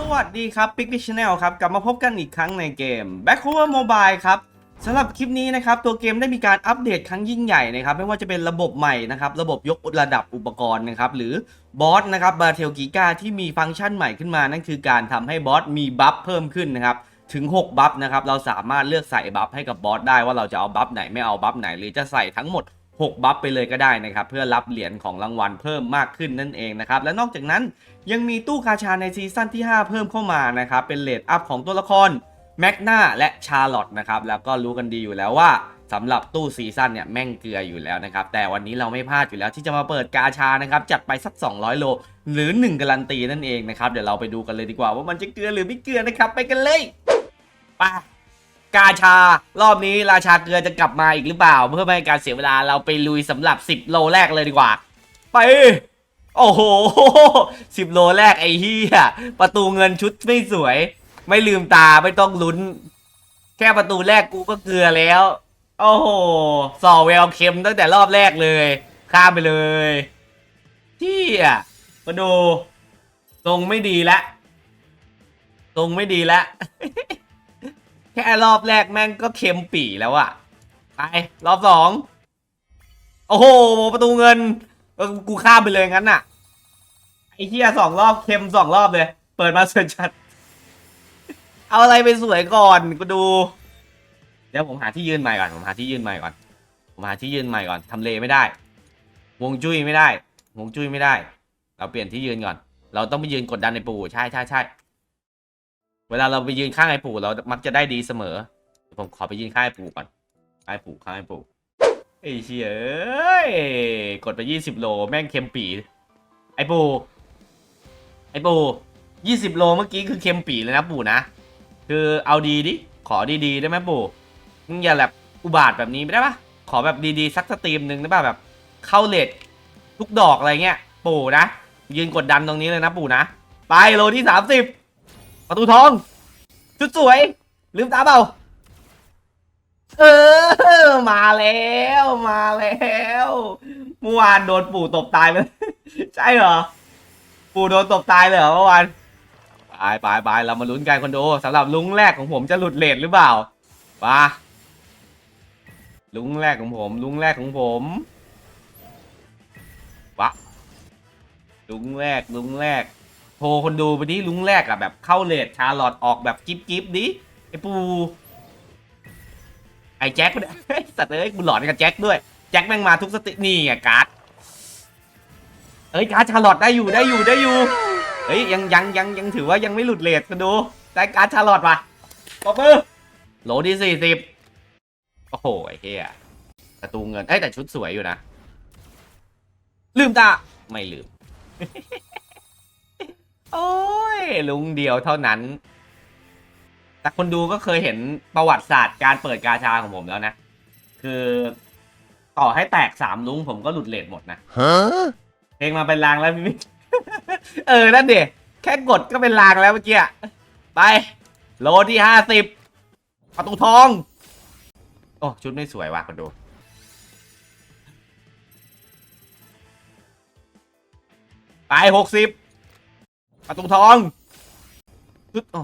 สวัสดีครับปิกพิชแนลครับ กลับมาพบกันอีกครั้งในเกม Back Cover Mobile ครับสำหรับคลิปนี้นะครับ ตัวเกมได้มีการอัปเดตครั้งยิ่งใหญ่นะครับ ไม่ว่าจะเป็นระบบใหม่นะครับ ระบบยกระดับอุปกรณ์นะครับ หรือบอสนะครับบาเทลกิกาที่มีฟังก์ชันใหม่ขึ้นมา นั่นคือการทำให้บอสมีบัฟเพิ่มขึ้นนะครับถึง 6 บัฟนะครับ เราสามารถเลือกใส่บัฟให้กับบอสได้ว่าเราจะเอาบัฟไหนไม่เอาบัฟไหน หรือจะใส่ทั้งหมด 6 บัฟไปเลยก็ได้นะครับเพื่อรับเหรียญของรางวัลเพิ่มมากขึ้นนั่นเองนะครับและนอกจากนั้นยังมีตู้กาชาในซีซั่นที่ 5 เพิ่มเข้ามานะครับเป็นเลดอัพของตัวละครแมกนาและชาร์ลอตนะครับแล้วก็รู้กันดีอยู่แล้วว่าสำหรับตู้ซีซั่นเนี่ยแม่งเกลืออยู่แล้วนะครับ แต่วันนี้เราไม่พลาดอยู่แล้วที่จะมาเปิดกาชานะครับ จัดไปสัก 200 โล หรือ 1 การันตีนั่นเองนะครับ เดี๋ยวเราไปดูกันเลยดีกว่าว่ามันจะเกลือหรือไม่เกลือนะครับ ไปกันเลยไป กาชา รอบนี้ราชาเกลือจะกลับมาอีกหรือเปล่า เพื่อไม่ให้การเสียเวลาเราไปลุยสำหรับ 10 โลแรกเลยดีกว่า ไป โอ้โห10โลแรกไอ้เหี้ยประตูเงินชุดไม่สวย ไม่ลืมตาไม่ต้องลุ้น แค่ประตูแรกกูก็เกลือแล้ว โอ้โหส่อเวลเค็มตั้งแต่รอบแรกเลย ข้ามไปเลยเที่ยมาดู ตรงไม่ดีละ ตรงไม่ดีละ แค่รอบแรกแม่งก็เค็มปี่แล้วอะไปรอบสองโอ้โห ประตูเงินเออกูข้ามไปเลยงั้นน่ะไอ้เหี้ยสองรอบเค็มสองรอบเลย เปิดมาสวยชัด เอาอะไรไปสวยก่อนกูดู เดี๋ยวผมหาที่ยืนใหม่ก่อนผมหาที่ยืนใหม่ก่อนผมหาที่ยืนใหม่ก่อนทำเลไม่ได้ วงจุ้ยไม่ได้ วงจุ้ยไม่ได้ เราเปลี่ยนที่ยืนก่อน เราต้องไปยืนกดดันในปูใช่ใช่ใช่ เวลาเราไปยืนข้างไอ้ปู่เรา มักจะได้ดีเสมอ ผมขอไปยืนข้างไอ้ปู่ก่อนข้างไอ้ปู่ข้างไอ้ปู่ไอ้เชี่ยเอ้ยกดไปยี่สิบโลแม่งเค็มปี ไอ้ปู่ ไอ้ปู่ยี่สิบโลเมื่อกี้คือเค็มปีเลยนะปู่นะ คือเอาดีดิ ขอดีๆได้ไหมปู่ มึงอย่าแบบอุบาทแบบนี้ไม่ได้ปะขอแบบดีๆ สักสตรีมหนึ่งได้ปะแบบเข้าเลททุกดอกอะไรเงี้ย ปู่นะ ยืนกดดันตรงนี้เลยนะปู่นะ ไปโลที่สามสิบ ประตูทองชุดสวย ลืมตาเปล่า เออ มาแล้วมาแล้วเมื่อวานโดนปู่ตบตายไปใช่เหรอ ปู่โดนตบตายเลยเหรอเมื่อวานไปไปไปเรามาลุ้นกันคนดูสำหรับลุงแรกของผมจะหลุดเลทหรือเปล่ามาลุงแรกของผม ลุงแรกของผมวะลุงแรกลุงแรก โทรคนดูไปดิลุงแรกอะแบบเข้าเลทชาร์ลอตออกแบบกิฟกิฟดิไอ้ปู ไอ้แจ็คเนี่ยสัตว์เอ้ยกูหลอนกับแจ็คด้วย แจ็คแม่งมาทุกสตินี่ไงการ์ดเอ้ยการ์ดชาร์ลอตได้อยู่ได้อยู่ได้อยู่เฮ้ยยังยังยังยังถือว่ายังไม่หลุดเลทกันดูได้การ์ดชาร์ลอตว่ะปอบมือโหลที่สี่สิบโอ้โหไอ้เหี้ยประตูเงินเอ้ยแต่ชุดสวยอยู่นะ ลืมตาไม่ลืม โอ้ย ลุงเดียวเท่านั้น แต่คนดูก็เคยเห็นประวัติศาสตร์การเปิดกาชาของผมแล้วนะ คือต่อให้แตกสามลุงผมก็หลุดเลทหมดนะ Huh? เพลงมาเป็นลางแล้วพี่มิกเออ นั่นเด็แค่กดก็เป็นลางแล้วเมื่อกี้อะไป โลที่ห้าสิบประตูทอง โอ้ ชุดไม่สวยว่ะคนดูไปหกสิบ ประตูทองชุดโอ้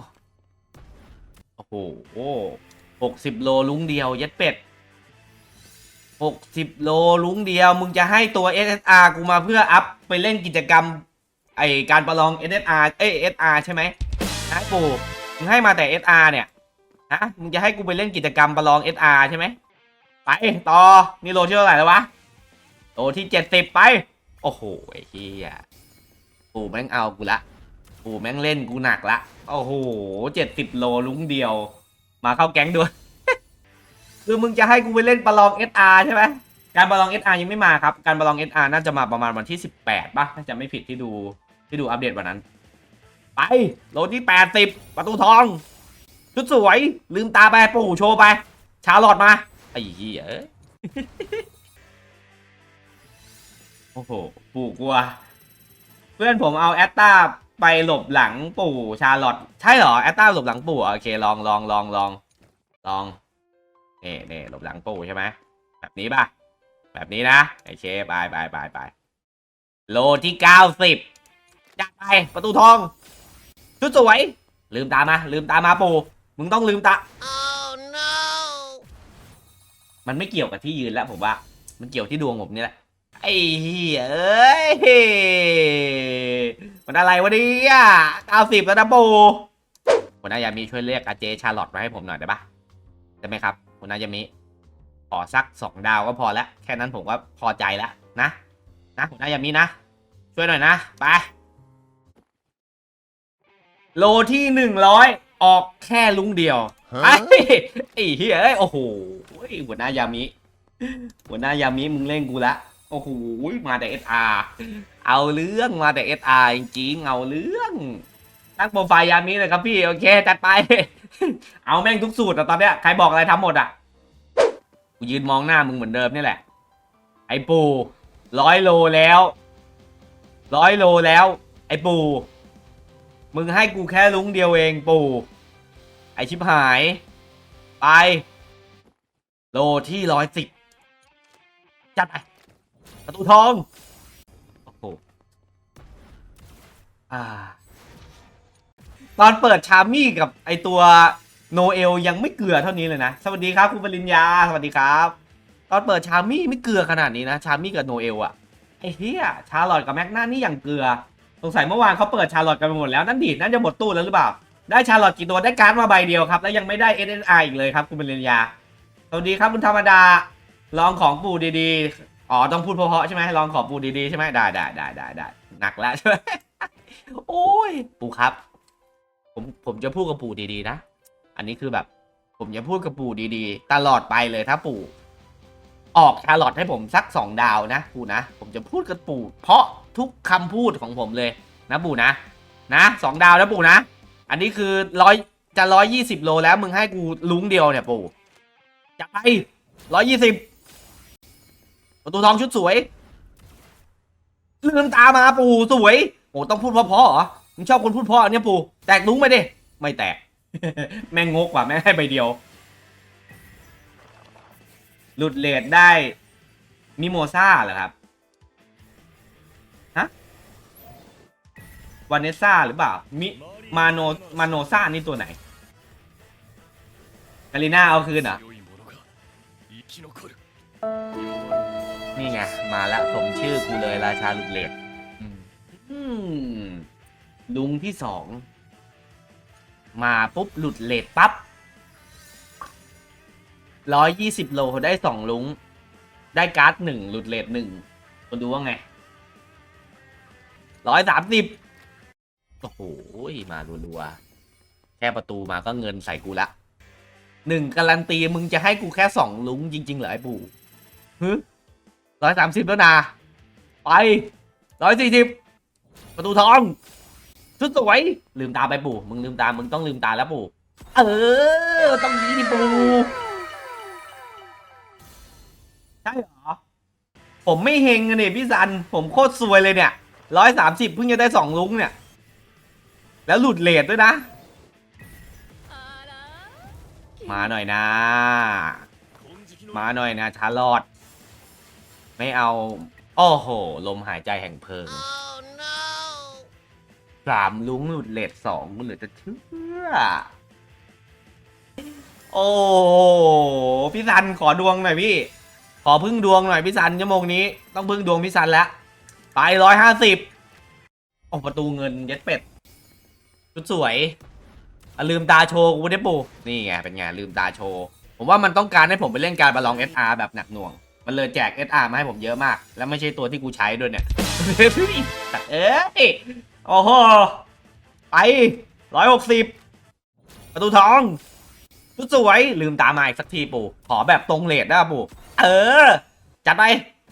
โอ้หหกสิบโลลุงเดียว เย็ดเป็ดหกสิบโลลุงเดียว มึงจะให้ตัว SSR กูมาเพื่ออัพ ไปเล่นกิจกรรม ไอการประลอง SSR เอ้ SR ใช่ไหมนะปูมึงให้มาแต่ SR เนี่ยฮะมึงจะให้กูไปเล่นกิจกรรมประลอง SR ใช่ไหมไปต่อ นี่โลที่เท่าไหร่แล้ววะโลที่เจ็ดสิบไป โอ้โหไอ้เหี้ยปู่แม่งเอากูละ ปู่แม่งเล่นกูหนักละ โอ้โหเจ็ดสิบโลลุงเดียว มาเข้าแก๊งด้วยคือมึงจะให้กูไปเล่นประลอง SR ใช่ไหมการประลอง SR ยังไม่มาครับ การประลอง SR น่าจะมาประมาณวันที่ 18ป่ะถ้าจะไม่ผิดที่ดูที่ดูอัปเดตวันนั้น ไปโลที่ 80 ประตูทองชุดสวย ลืมตาไปปู่โชว์ไป ชาลอตมา ไอ้เหี้ยโอ้โหปู่กลัว เพื่อนผมเอาแอตตา ไปหลบหลังปู่ชาร์ลอตใช่เหรอแอตตาหลบหลังปู่เหรอโอเคลองลองลองลองลองเน่เน่หลบหลังปู่ใช่ไหมแบบนี้ป่ะ แบบนี้นะโอเคไปไปไปไปโลที่เก้าสิบจัดไปประตูทองชุดสวย ลืมตามา ลืมตามาปูมึงต้องลืมตา Oh no! มันไม่เกี่ยวกับที่ยืนแล้วผมว่า มันเกี่ยวที่ดวงผมนี่แหละไอ้เหี้ยเอ้ย มันอะไรวะเนี่ยเก้าสิบแล้วนะปูคุณนายามีช่วยเรียกอาเจชาร์ลอตมาให้ผมหน่อยได้ปะได้ไหมครับคุณนายามีขอสักสองดาวก็พอแล้วแค่นั้นผมก็พอใจแล้วนะ นะคุณนายามีนะ ช่วยหน่อยนะ ไป โลที่หนึ่งร้อยออกแค่ลุงเดียวไอ้ไอ้เฮ้ยเอ้ยโอ้โหหัวหน้ายามิหัวหน้ายามิมึงเล่นกูละ โอ้โหมาแต่เอสอาเอาเรื่องมาแต่เอสอาจริงๆเอาเรื่องตั้งโปรไฟล์ยามิเลยครับพี่ โอเค จัดไป เอาแม่งทุกสูตรอะตอนเนี้ยใครบอกอะไรทำหมดอะกูยืนมองหน้ามึงเหมือนเดิมนี่แหละ ไอ้ปูร้อยโลแล้วร้อยโลแล้ว ไอ้ปู มึงให้กูแค่ลุงเดียวเองปู่ไอชิบหาย ไป โลที่ร้อยสิบจัดไป ประตูทอง โอ้โห อ่า ตอนเปิดชามี่กับไอตัวโนเอลยังไม่เกลือเท่านี้เลยนะ สวัสดีครับ คุณปริญญา สวัสดีครับ ตอนเปิดชามี่ไม่เกลือขนาดนี้นะ ชามี่กับโนเอลอะไอ้เหี้ยชาร์ลอตกับแม็กนานี่อย่างเกลือ สงสัยเมื่อวานเขาเปิดชาร์ลอตกันไปหมดแล้ว นั่นดีดน่าจะหมดตู้แล้วหรือเปล่า ได้ชาร์ลอตกี่ตัว ได้การ์ดมาใบเดียวครับ แล้วยังไม่ได้ SNR อีกเลยครับ คุณปริญญา สวัสดีครับคุณธรรมดา ลองของปู่ดีๆ อ๋อต้องพูดเพราะๆใช่ไหมลองของปู่ดีๆใช่ไหมได้ได้ได้ได้ได้หนักแล้วใช่ไหมโอ้ยปูครับ ผมผมจะพูดกับปู่ดีๆนะ อันนี้คือแบบ ผมจะพูดกับปู่ดีๆ ตลอดไปเลยถ้าปู่ ออกชาลอตให้ผมสักสองดาวนะปู่นะผมจะพูดกับปู่ เพราะทุกคำพูดของผมเลยนะปู่นะนะสองดาวนะปู่นะ อันนี้คือร้อยจะร้อยยี่สิบโลแล้วมึงให้กูลุงเดียวเนี่ยปู่จะไปร้อยยี่สิบ ประตูทองชุดสวย ลืมตามาปู่สวยโอ้ต้องพูดพ่อพ่อเหรอมึงชอบคนพูดพ่อเนี่ยปู่แตกลุ้งไปดิ ไม่แตก แม่งงกกว่าแม่ให้ใบเดียว หลุดเลดได้มิโมซาเหรอครับ ฮะวานเนซ่าหรือเปล่า มิ มาโน มาโนซานี่ตัวไหนกาลิน่าเอาคืนเหร นี่ไง มาแล้วสมชื่อกูเลยราชาหลุดเลดอืมอืมลุงที่สอง มาปุ๊บหลุดเลดปั๊บร้อยยี่สิบโลได้สองลุง ได้การ์ดหนึ่งหลุดเลดหนึ่งคนดูว่าไงร้อยสามสิบโอ้โห มารัวๆ แค่ประตูมาก็เงินใส่กูละหนึ่งการันตีมึงจะให้กูแค่สองลุงจริง ๆ เหรอไอ้ปู่ฮึ ร้อยสามสิบแล้วนะไปร้อยสี่สิบประตูทองชุดสวยลืมตาไปปู่มึงลืมตามึงต้องลืมตาแล้วปู่เออต้องยีดิปู่ใช่เหรอผมไม่เฮงเนี่ยพี่ซัน ผมโคตรสวยเลยเนี่ยร้อยสามสิบเพิ่งจะได้สองลุงเนี่ย แล้วหลุดเลทด้วยนะ มาหน่อยนะ มาหน่อยนะชาลอด ไม่เอา โอ้โห ลมหายใจแห่งเพลิง Oh no! สามลุงหลุดเลทสองเหลือจะเชื่อ โอ้พี่ซันขอดวงหน่อยพี่ ขอพึ่งดวงหน่อยพี่ซันชั่วโมงนี้ ต้องพึ่งดวงพี่ซันแล้ว ไปร้อยห้าสิบโอ้ประตูเงินเย็ดเป็ดชุดสวยอะลืมตาโชว์กูได้ปูนี่ไงเป็นไงลืมตาโชว์ ผมว่ามันต้องการให้ผมไปเล่นการบอลลอง SR แบบหนักหน่วง มันเลยแจก SR มาให้ผมเยอะมาก แล้วไม่ใช่ตัวที่กูใช้ด้วยเนี่ย เอ้ยโอ้โห ไปร้อยหกสิบประตูทองชุดสวยลืมตามาอีกสักทีปู่ ขอแบบตรงเลทได้ปู่ เออ จัดไป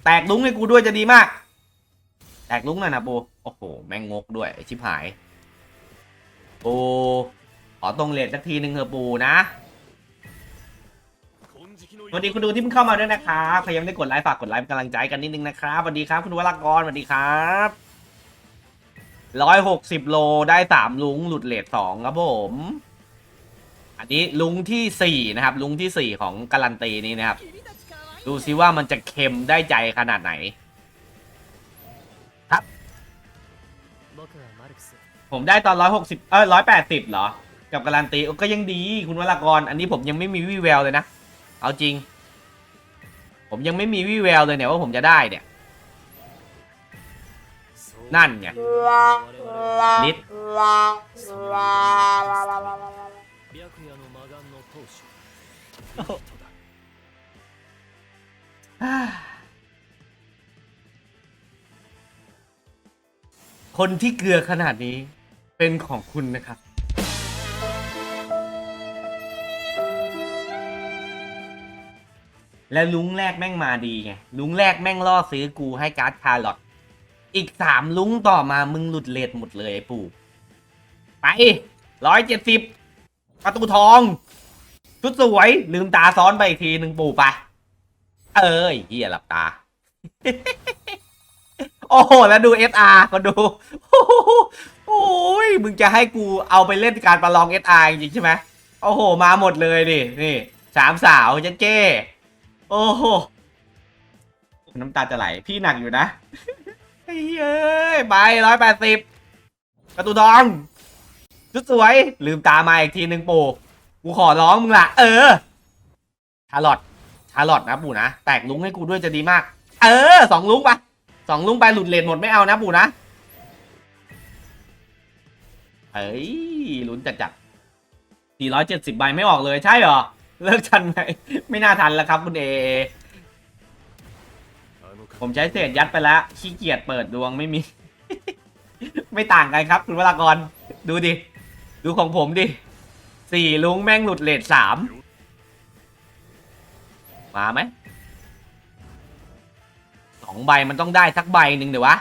แตกลุ้งให้กูด้วยจะดีมาก แตกลุ้งหน่อยนะปู่ โอ้โห แม่งงกด้วยชิบหาย ปู่ ขอตรงเลทสักทีหนึ่งเถอะปู่นะ สวัสดีคุณดูที่เพิ่งเข้ามาด้วยนะครับใครยังไมได้กดไลค์ฝากกดไลค์เป็นกำลังใจกันนิดนึงนะครับสวัสดีครับ คุณวรากรสวัสดีครับร้อยหกสิบโลได้สามลุงหลุดเลทสองครับผม อันนี้ลุงที่สี่นะครับ ลุงที่สี่ของการันตีนี้นะครับ ดูซิว่ามันจะเค็มได้ใจขนาดไหน ครับ ผมได้ตอนร้อยหกสิบเออร้อยแปดสิบเหรอ กับการันตีก็ยังดีคุณวรากร อันนี้ผมยังไม่มีวีแววเลยนะ เอาจริง ผมยังไม่มีวี่แววเลยเนี่ยว่าผมจะได้เนี่ย นั่นไงนิดคนที่เกลือขนาดนี้เป็นของคุณนะครับ และลุงแรกแม่งมาดีไงลุงแรกแม่งล่อซื้อกูให้การ์ดคาร์ลอตอีกสามลุงต่อมามึงหลุดเลทหมดเลยไอ้ปู่ไปร้อยเจ็ดสิบประตูทองชุดสวย ลืมตาซ้อนไปอีกทีหนึ่งปู่ไปเอ้ยเฮียหลับตา โอ้โห แล้วดู SR ก็ดูโอ้โหโอ้ยมึงจะให้กูเอาไปเล่นการประลอง SR จริงใช่ไหมโอ้โห มาหมดเลยดินี่สามสาวจะเจ้ โอ้โห น้ำตาจะไหล พี่หนักอยู่นะเฮ้ยไปร้อยแปดสิบประตูทองชุดสวย ลืมตามาอีกทีหนึ่งปู่กูขอร้องมึงละเออชาลอตชาลอตนะปู่นะ แตกลุงให้กูด้วยจะดีมาก เออสองลุงไปสองลุงไปหลุดเลนหมดไม่เอานะปู่นะเฮ้ยลุ้นจัดจัด470 ใบไม่ออกเลยใช่เหรอ เลิกทันไหมไม่น่าทันแล้วครับคุณเอ ผมใช้เศษยัดไปแล้วขี้เกียจเปิดดวงไม่มี ไม่ต่างกันครับ คุณวรากร ดูดิ ดูของผมดิสี่ลุงแม่งหลุดเลทสามมาไหมสองใบมันต้องได้สักใบหนึ่งเดี๋ยววะ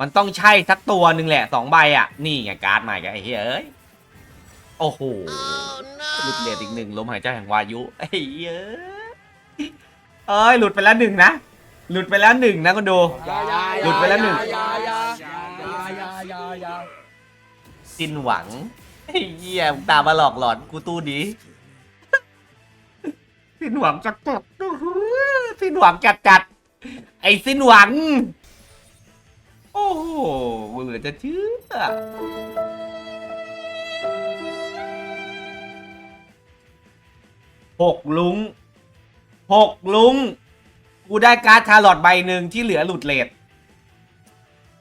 มันต้องใช่สักตัวหนึ่งแหละสองใบอะ นี่ไงการ์ดใหม่กันไอ้เฮ้ย โอ้โห หลุด no เลทอีกหนึ่งลมหายใจแห่งวายุไอ้เหี้ยเอ้ยหลุดไปแล้วหนึ่งนะหลุดไปแล้วหนึ่งนะก็ดู หลุดไปแล้วหนึ่งสิ้นหวังไอ้เหี้ยมึงตามมาหลอกหลอนกูตู้นี้ สิ้นหวังจัดจัดๆอื้อหือสิ้นหวังจัดจัดๆไอ้สิ้นหวัง โอ้โหกูเหลือจะเชื่อ หกลุงหกลุง กูได้การ์ดชาร์ลอตใบหนึ่งที่เหลือหลุดเลท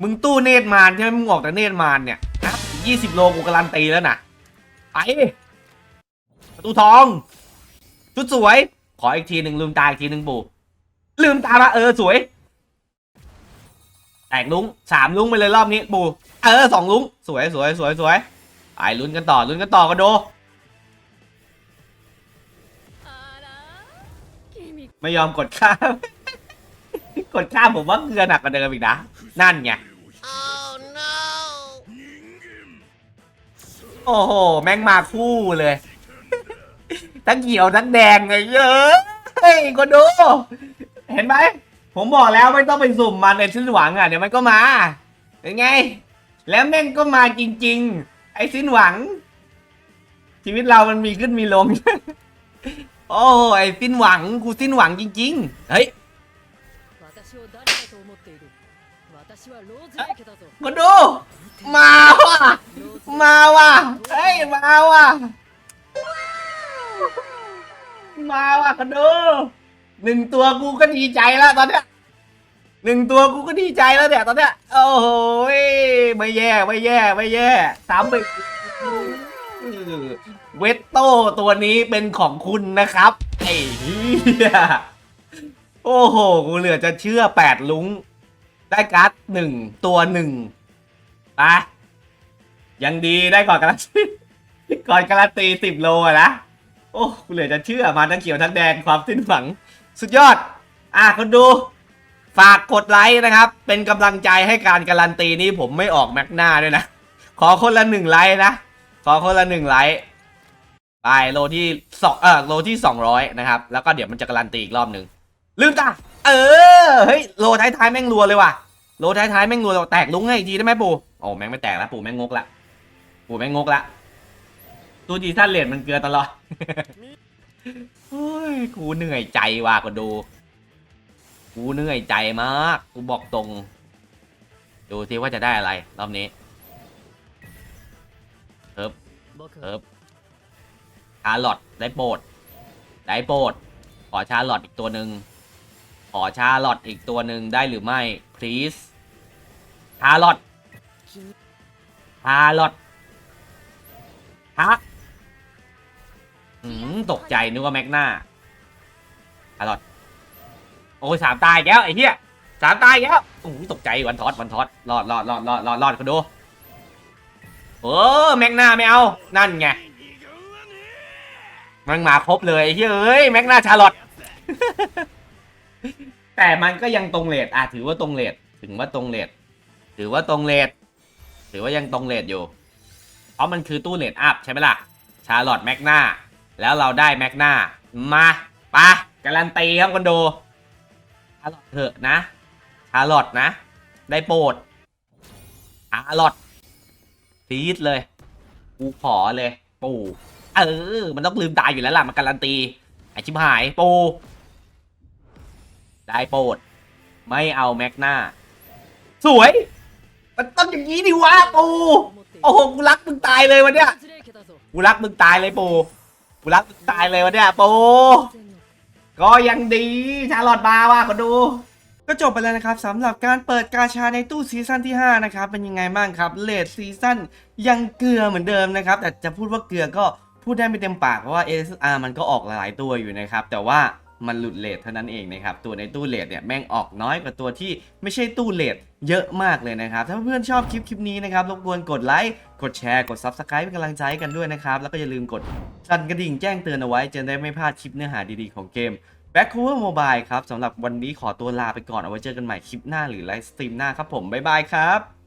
มึงตู้เนตรมารใช่ไหมมึงออกจากเนตรมารเนี่ยยี่สิบโลกูการันตีแล้วนะไปประตูทอง ชุดสวย ขออีกทีหนึ่งลืมตาอีกทีหนึ่งปู่ลืมตามาเออสวย แตกลุงสามลุงไปเลยรอบนี้ปู่เออสองลุงสวยสวยสวยสวยไปลุ้นกันต่อลุ้นกันต่อกันโด ไม่ยอมกดข้าม กดข้ามผมว่าเกลือหนักกว่าเดิมอีกนะ นั่นไง Oh no โอ้โห แม่งมาคู่เลย ทั้งเขียวทั้งแดงเลยเยอะเฮ้ยก็ดู เห็นไหม ผมบอกแล้วไม่ต้องไปสุ่มมันในสิ้นหวังอะ เดี๋ยวมันก็มา เป็นไง แล้วแม่งก็มาจริง ๆ ไอ้สิ้นหวัง ชีวิตเรามันมีขึ้นมีลง โอ้ยสิ้นหวังกูสิ้นหวังจริง ๆ เฮ้ยมาดู มาว่ะ มาว่ะ เฮ้ย มาว่ะ มาว่ะกันดูหนึ่งตัวกูก็ดีใจแล้วตอนเนี้ยหนึ่งตัวกูก็ดีใจแล้วเนี่ยตอนเนี้ย โอ้โหไม่แย่ ไม่แย่ ไม่แย่สามไป เวตโต้ตัวนี้เป็นของคุณนะครับ ไอ้เหี้ยโอ้โห กูเหลือจะเชื่อแปดลุง ได้การ์ดหนึ่งตัวหนึ่งไปยังดีได้ก่อนการันตีก่อนการันตีสิบโลอะนะ โอ้กูเหลือจะเชื่อมาทั้งเขียวทั้งแดงความสิ้นหวัง สุดยอด อะคนดูฝากกดไลค์นะครับ เป็นกำลังใจให้การการันตีนี้ผมไม่ออกแม็กหน้าด้วยนะ ขอคนละหนึ่งไลค์นะ ขอคนละหนึ่งไลค์ ไปโลที่สองเออโลที่สองร้อยนะครับ แล้วก็เดี๋ยวมันจะการันตีอีกรอบหนึ่งลืมตาเออเฮ้ยโลท้ายๆแม่งรัวเลยว่ะโลท้ายๆแม่งรัวเลยแตกลุงให้อีกทีได้ไหมปู่โอ้แม่งไม่แตกแล้วปู่แม่งงกละปู่แม่งงกละตัวดีท่านเลดมันเกลือตลอดเฮ้ยกูเหนื่อยใจว่ะก็ดู กูเหนื่อยใจมากกูบอกตรง ดูสิว่าจะได้อะไรรอบนี้バカเอิบาร์ลอตได้โปรดได้โปรดขอชาร์ลอตอีกตัวหนึ่งขอชาร์ลอตอีกตัวหนึ่งได้หรือไม่ please ชาร์ลอตชาร์ลอตฮะอืมตกใจนึกว่าแม็กนาชาร์ลอตโอ้ยสามตายแล้วไอ้เหี้ยสามตายแล้วโอ้ยตกใจวันทอดวันทอดรอดรอดรอดรอดรอดรอดคนดูเออแม็กนาไม่เอา นั่นไง มันมาครบเลยเฮ้ยแม็กนาชาร์ลอตแต่มันก็ยังตรงเลทอะถือว่าตรงเลทถึงว่าตรงเลทถือว่าตรงเลทถือว่ายังตรงเลทอยู่ เพราะมันคือตู้เลทอัพใช่ไหมล่ะ ชาร์ลอตแม็กนาแล้วเราได้แม็กนามาปะการันตีครับคนดูชาร์ลอตเถอะนะชาร์ลอตนะ ได้โปรดชาร์ลอตซีดเลย กูขอเลย ปู เออ มันต้องลืมตายอยู่แล้วล่ะมันการันตีไอชิบหายโป ได้โปรด ไม่เอาแม็กหน้า สวย มันต้องอย่างนี้ดิวะปูโอ้โหกูรักมึงตายเลยวันเนี้ยกูรักมึงตายเลยปูกูรักมึงตายเลยวันเนี้ยปูก็ยังดีชาลอดมาว่ะคนดูก็จบไปแล้วนะครับสำหรับการเปิดกาชาในตู้ซีซั่นที่ 5 นะครับ เป็นยังไงบ้างครับเลดซีซั่นยังเกลือเหมือนเดิมนะครับ แต่จะพูดว่าเกลือก็ พูดได้ไม่เต็มปากเพราะว่า ASR มันก็ออกหลายๆตัวอยู่นะครับ แต่ว่ามันหลุดเลทเท่านั้นเองนะครับ ตัวในตู้เลทเนี่ยแม่งออกน้อยกว่าตัวที่ไม่ใช่ตู้เลทเยอะมากเลยนะครับ ถ้าเพื่อนๆชอบคลิปคลิปนี้นะครับรบกวนกดไลค์กดแชร์กด Subscribe เป็นกำลังใจกันด้วยนะครับ แล้วก็อย่าลืมกดสั่นกระดิ่งแจ้งเตือนเอาไว้ จะได้ไม่พลาดคลิปเนื้อหาดีๆของเกม Back Cover Mobile ครับสำหรับวันนี้ขอตัวลาไปก่อนเอาไว้เจอกันใหม่คลิปหน้าหรือไลฟ์สตรีมหน้าครับผมบ๊ายบายครับ